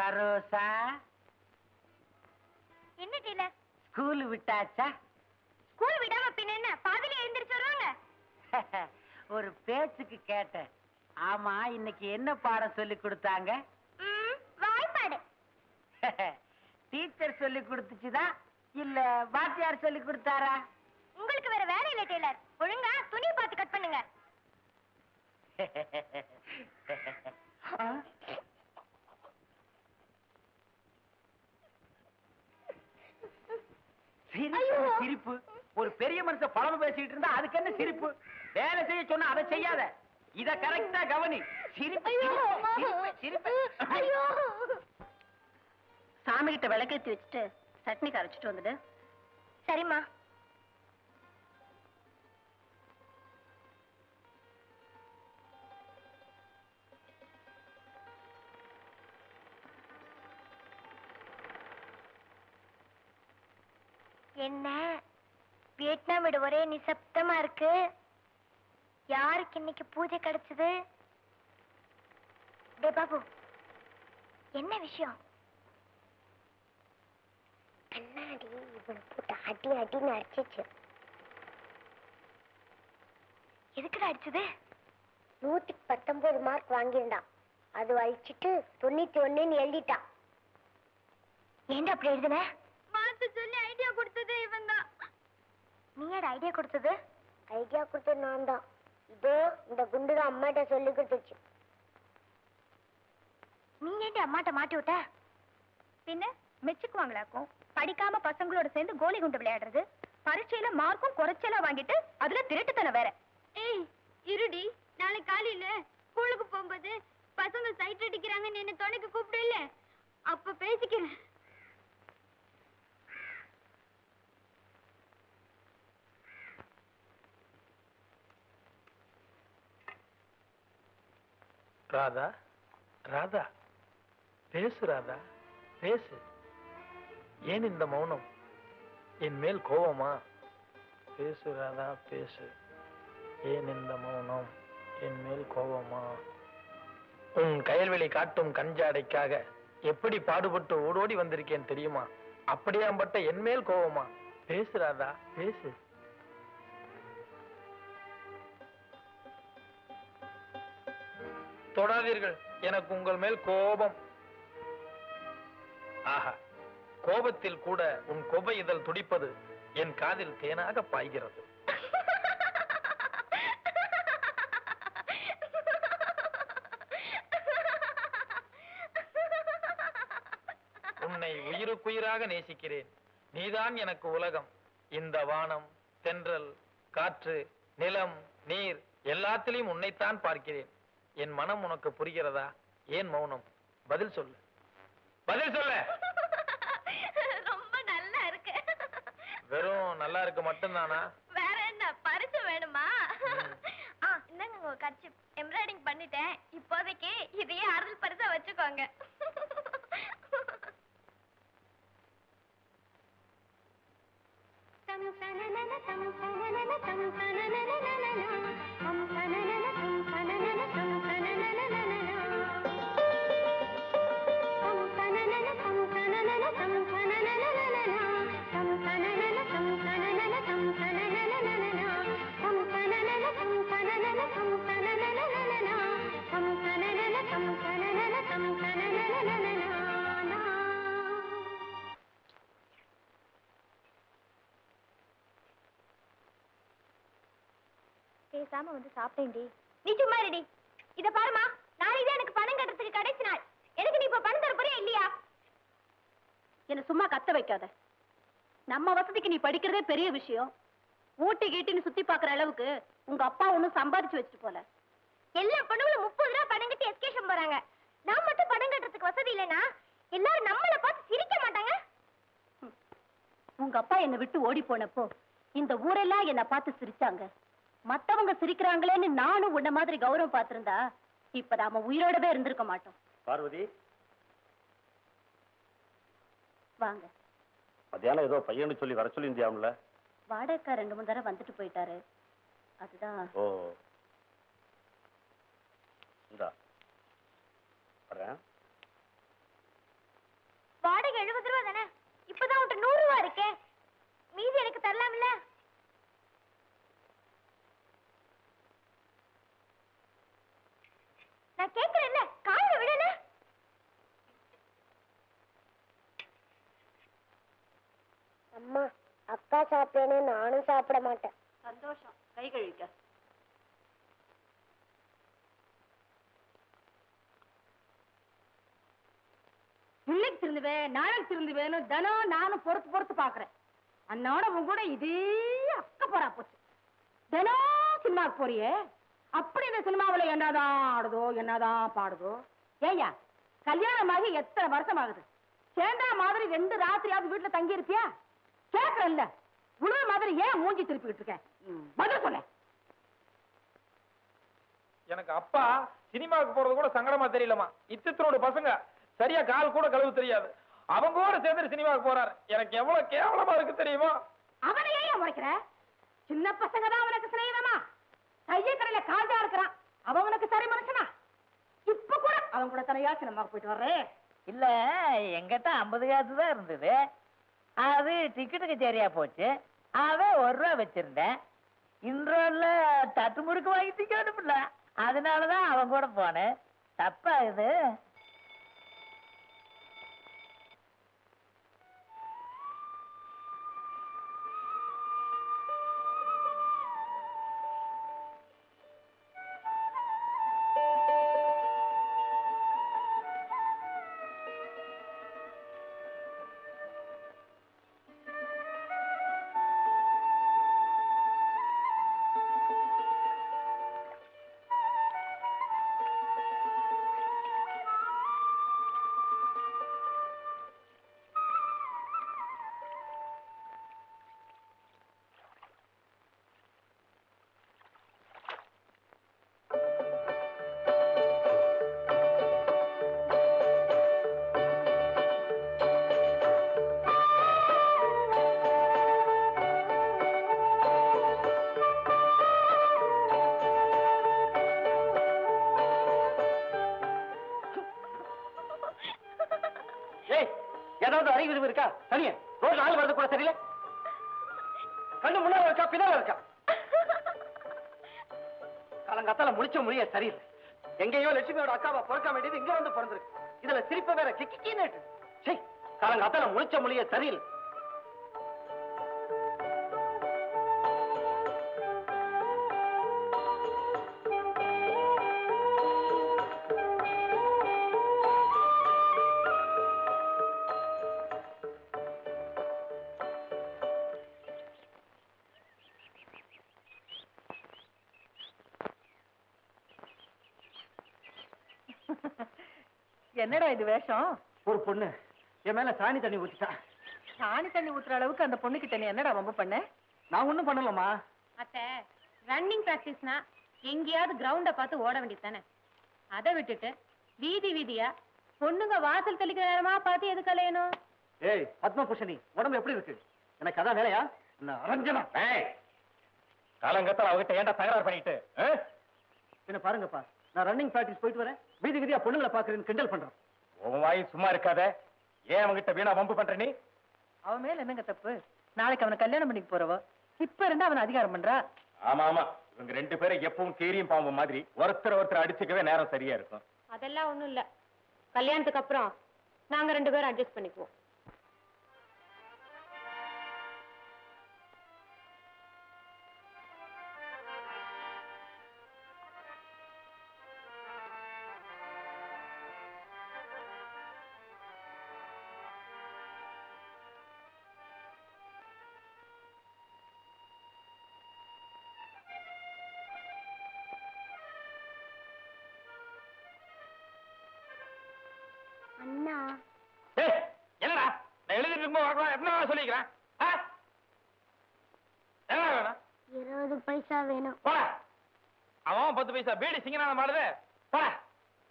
சரோசா? என்ன dealer? School விட்டாச்சா? School விடாம பின்ன என்ன? பாதியில எழுந்திரிச்சு வருவாங்க. ஒரு பேச்சுக்கு கேட்டேன். ஆமா இன்னைக்கு என்ன பாடம் சொல்லி கொடுத்தாங்க? ம், வாய்ப்பாடு. டீச்சர் சொல்லி கொடுத்துச்சுதா? இல்ல வாத்தியார் சொல்லி கொடுத்தாரா? உங்களுக்கு வேற வேலை இல்ல டெய்லர் ஒழுங்கா துணி பார்த்து கட் பண்ணுங்க. சிரிப்பு ஒரு பெரிய மனுஷன் பழம பேசிட்டு இருந்தா அதுக்கு என்ன சிரிப்பு? வேலை செய்ய சொன்னா அதை செய்யாத. இத கரெக்டா கவனி. சிரிப்பு ஐயோ சிரிப்பு, சாமி கிட்ட விளக்கேத்தி வச்சுட்டு சட்னி கரைச்சிட்டு வந்துடு. சரிம்மா. என்ன? வியட்நாம் வீடு ஒரே நிசப்தமா இருக்கு. யாருக்கு இன்னைக்கு பூஜை கிடைச்சது? டே பாபு என்ன விஷயம்? கண்ணாடி இவனை போட்டு அடி அடின்னு அடிச்சிச்சு. எதுக்குடா அடிச்சது? நூத்திக்கு பத்தொன்பது மார்க் வாங்கியிருந்தான். அது அழிச்சிட்டு தொண்ணூத்தி ஒண்ணுன்னு எழுதிட்டான். ஏன்டா அப்படி எழுதுன? ஐடியா கொடுத்ததே இவன் தான் நீ ஐடியா கொடுத்தது? ஐடியா கொடுத்தது நான் தான் இதோ இந்த குண்டு தான் அம்மாட்ட சொல்லி கொடுத்துச்சு. நீ ஏன்டி அம்மாட்ட மாட்டி விட்ட? பின்ன மெச்சுக்குவாங்களாக்கும்? படிக்காம பசங்களோட சேர்ந்து கோலி குண்டு விளையாடுறது? பரீட்சையில மார்க்கும் குறைச்சலா வாங்கிட்டு அதுல திருட்டுத்தனம் வேற. ஏய் இருடி. நாளை காலையில ஸ்கூலுக்கு போகும்போது பசங்க சைட் அடிக்கிறாங்கன்னு என்ன துணைக்கு கூப்பிடல அப்ப பேசிக்கிறேன். ராதா ராதா பேசு ராதா பேசு. ஏன் இந்த மௌனம்? என் மேல் கோவமா? பேசு ராதா பேசு. ஏன் இந்த மௌனம்? என் மேல் கோவமா? உன் கயல்வெளி காட்டும் கஞ்சாடைக்காக எப்படி பாடுபட்டு ஓடோடி வந்திருக்கேன் தெரியுமா? அப்படியாம்பட்ட என் மேல் கோவமா? பேசு ராதா பேசு. தொடாதீர்கள். எனக்கு உங்கள் மேல் கோபம். ஆஹா கோபத்தில் கூட உன் கொபை இதழ் துடிப்பது என் காதில் தேனாக பாய்கிறது. உன்னை உயிருக்குயிராக நேசிக்கிறேன். நீதான் எனக்கு உலகம். இந்த வானம் தென்றல் காற்று நிலம் நீர் எல்லாத்திலையும் உன்னைத்தான் பார்க்கிறேன். என் மனம் உனக்கு புரிகிறதா ஏன் மௌனம் பதில் சொல்லு பதில் சொல்ல ரொம்ப நல்லா இருக்கு வெறும் நல்லா இருக்கு மட்டும்தானா வேற என்ன பரிசு வேணுமா இந்தாங்க உங்க கட்சி எம்ப்ராய்டிங் பண்ணிட்டேன் இப்போதைக்கு இதையே அருள் பரிசா வச்சுக்கோங்க பேசாம வந்து சாப்பிட்டேன்டி. நீ சும்மா இருடி. இத பாருமா நாளைக்கு தான் எனக்கு பணம் கட்டுறதுக்கு கடைசி நாள். எனக்கு நீ இப்ப பணம் தர போறியா இல்லையா? என்ன சும்மா கத்த வைக்காத. நம்ம வசதிக்கு நீ படிக்கிறதே பெரிய விஷயம். ஊட்டி கீட்டின்னு சுத்தி பாக்குற அளவுக்கு உங்க அப்பா ஒண்ணும் சம்பாதிச்சு வச்சுட்டு போல. எல்லா பொண்ணுங்களும் முப்பது ரூபா பணம் கட்டி எஸ்கேஷன் போறாங்க. நான் மட்டும் பணம் கட்டுறதுக்கு வசதி இல்லைனா எல்லாரும் நம்மள பார்த்து சிரிக்க மாட்டாங்க? உங்க அப்பா என்னை விட்டு ஓடி போனப்போ இந்த ஊரெல்லாம் என்னை பார்த்து சிரிச்சாங்க. மத்தவங்க சிரிக்கிறாங்களேன்னு நானும் உன்ன மாதிரி கௌரவம் பார்த்திருந்தா இப்ப நாம உயிரோடவே இருந்திருக்க மாட்டோம். பார்வதி. வாங்க. மத்தியானம் ஏதோ பையனு சொல்லி வர சொல்லியிருந்தியாம்ல? வாடகைக்கா ரெண்டு மூணு தடவை வந்துட்டு போயிட்டாரு. அதுதான். ஓ. இந்தா. வரேன். அம்மா அக்கா சாப்பிட்டேன்னு நானும் சாப்பிட மாட்டேன். சந்தோஷம். கை கழுவிக்க. இன்னைக்கு திருந்துவேன் நாளைக்கு திருந்துவேன்னு தினம் நானும் பொறுத்து பொறுத்து பாக்குறேன் அண்ணோட உன் கூட இதே அக்க போறா போச்சு. தினம் சினிமாவுக்கு போறியே? அப்படி இந்த சினிமாவுல என்னதான் ஆடுதோ என்னதான் பாடுதோ? ஏய்யா கல்யாணமாகி எத்தனை வருஷம் ஆகுது சேர்ந்தா மாதிரி ரெண்டு ராத்திரியாவது வீட்டுல தங்கி இருப்பியா கேக்குறல்ல உழுவ மாதிரி ஏன் மூஞ்சி திருப்பிக்கிட்டு இருக்க பதில் சொல்ல. எனக்கு அப்பா சினிமாவுக்கு போறது கூட சங்கடமா தெரியலமா இத்தனோட பசங்க. சரியா கால் கூட கழுவு தெரியாது. அவங்க கூட சேர்ந்து சினிமாவுக்கு போறாரு. எனக்கு எவ்வளவு கேவலமா இருக்கு தெரியுமா? அவனை ஏன் முறைக்கிற சின்ன பசங்க தான் அவனுக்கு சிநேகிதமா தையக்கடையில காஜா இருக்கிறான். அவன் உனக்கு சரி மனுஷனா? இப்ப கூட அவன் கூட தனையா சினிமாவுக்கு போயிட்டு வர்றேன் இல்ல எங்கிட்ட ஐம்பது காசு தான் இருந்தது. அது டிக்கெட்டுக்கு சரியா போச்சு. அவன் ஒரு ரூபா வச்சிருந்தேன். இன்றோல்ல தட்டு முறுக்கு வாங்கி திக்க அதனாலதான் அவன் கூட போனேன். தப்பா இது. ஏய் ஏதாவது அறிவு இருக்கா? தனியே ரோட்ல ஆள் வரது கூட சரியில்லை கண்ணு முன்னால இருக்கா பின்னால இருக்கா? காலங்காத்தால முடிச்ச முடிய சரியில்லை. எங்கேயோ லட்சுமியோட அக்காவை பிறக்க வேண்டியது இங்க வந்து பிறந்திருக்கு. இதுல சிரிப்ப வேற கிக்கின்னு சரி காலங்காத்தால முடிச்ச மொழிய சரியில்லை. என்னடா இது வேஷம்? ஒரு பொண்ணு. என் மேல சாணி தண்ணி ஊத்திட்டா. சாணி தண்ணி ஊத்துற அளவுக்கு அந்த பொண்ணு கிட்ட நீ என்னடா வம்பு பண்ண? நான் ஒண்ணும் பண்ணலம்மா. அத்தை ரன்னிங் பிராக்டிஸ்னா எங்கேயாவது கிரவுண்ட பார்த்து ஓட வேண்டியது தானே? அதை விட்டுட்டு வீதி வீதியா பொண்ணுங்க வாசல் தெளிக்கிற நேரமா பார்த்து எது கலையணும் ஏய் பத்மபூஷணி உடம்பு எப்படி இருக்கு? எனக்கு அதான் வேலையா? நான் அரஞ்சனா காலங்கத்தால அவகிட்ட ஏன்டா தகராறு பண்ணிட்டு? என்ன பாருங்கப்பா. நான் ரன்னிங் பிராக்டிஸ் போயிட்டு வரேன். வீதி வீதியா பொண்ணுங்களை பாக்குறேன்னு கிண்டல் பண்றேன். உன் வாய் சும்மா இருக்காத. ஏன் அவங்கிட்ட வீணா வம்பு பண்ற நீ? அவன் மேல என்னங்க தப்பு? நாளைக்கு அவனை கல்யாணம் பண்ணிக்க போறவ. இப்ப இருந்து அவன் அதிகாரம் பண்றா? ஆமா ஆமா. இவங்க ரெண்டு பேரும் எப்பவும் கீரியும் பாம்பு மாதிரி ஒருத்தர் ஒருத்தர் அடிச்சுக்கவே நேரம் சரியா இருக்கும். அதெல்லாம் ஒண்ணும் இல்ல. கல்யாணத்துக்கு அப்புறம் நாங்க ரெண்டு பேரும் அட்ஜஸ்ட் பண்ணிக்குவோம். இருக்கும்போது வரலாம் என்ன சொல்லிக்கிறேன்? என்ன வேணும்? இருபது பைசா வேணும். போட. அவன் பத்து பைசா. பீடி சிங்கனான மாடுது. போட.